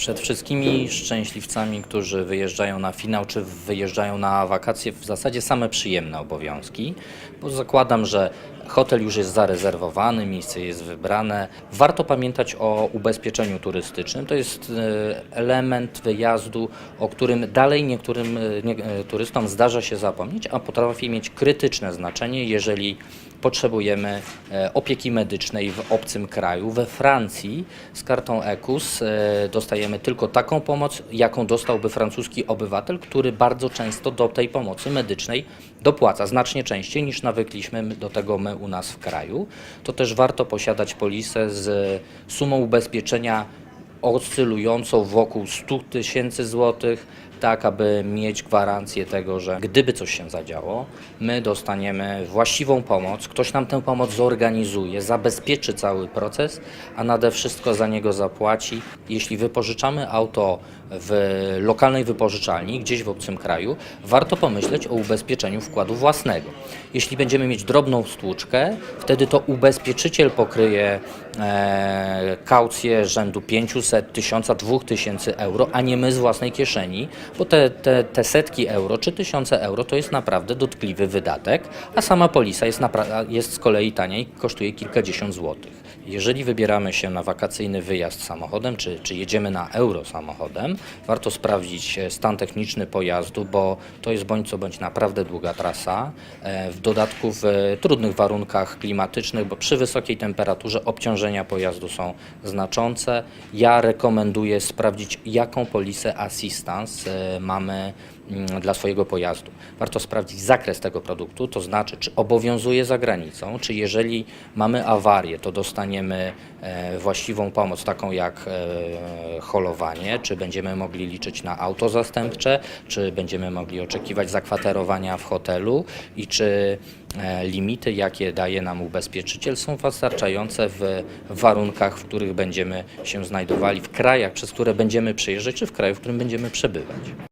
Przed wszystkimi szczęśliwcami, którzy wyjeżdżają na finał czy wyjeżdżają na wakacje, w zasadzie same przyjemne obowiązki, bo zakładam, że hotel już jest zarezerwowany, miejsce jest wybrane. Warto pamiętać o ubezpieczeniu turystycznym. To jest e, element wyjazdu, o którym dalej niektórym e, nie, e, turystom zdarza się zapomnieć, a potrafi mieć krytyczne znaczenie, jeżeli potrzebujemy e, opieki medycznej w obcym kraju. We Francji z kartą ECUS e, dostajemy tylko taką pomoc, jaką dostałby francuski obywatel, który bardzo często do tej pomocy medycznej dopłaca, znacznie częściej niż nawykliśmy my- do tego my u nas w kraju. To też warto posiadać polisę z sumą ubezpieczenia oscylującą wokół 100 tysięcy złotych, tak aby mieć gwarancję tego, że gdyby coś się zadziało, my dostaniemy właściwą pomoc, ktoś nam tę pomoc zorganizuje, zabezpieczy cały proces, a nade wszystko za niego zapłaci. Jeśli wypożyczamy auto w lokalnej wypożyczalni, gdzieś w obcym kraju, warto pomyśleć o ubezpieczeniu wkładu własnego. Jeśli będziemy mieć drobną stłuczkę, wtedy to ubezpieczyciel pokryje e, kaucję rzędu 500, 1000, 2000 euro, a nie my z własnej kieszeni, bo te, te, te setki euro czy tysiące euro to jest naprawdę dotkliwy wydatek, a sama polisa jest, jest z kolei tania i kosztuje kilkadziesiąt złotych. Jeżeli wybieramy się na wakacyjny wyjazd samochodem, czy, czy jedziemy na euro samochodem, warto sprawdzić e, stan techniczny pojazdu, bo to jest bądź co bądź naprawdę długa trasa. E, W dodatku w e, trudnych warunkach klimatycznych, bo przy wysokiej temperaturze obciążenia pojazdu są znaczące. Ja rekomenduję sprawdzić, jaką polisę assistance mamy mm, dla swojego pojazdu. Warto sprawdzić zakres tego produktu, to znaczy, czy obowiązuje za granicą, czy jeżeli mamy awarię, to dostaniemy e, właściwą pomoc, taką jak e, holowanie, czy będziemy mogli liczyć na auto zastępcze, czy będziemy mogli oczekiwać zakwaterowania w hotelu i czy limity, jakie daje nam ubezpieczyciel, są wystarczające w warunkach, w których będziemy się znajdowali, w krajach, przez które będziemy przejeżdżać, czy w kraju, w którym będziemy przebywać.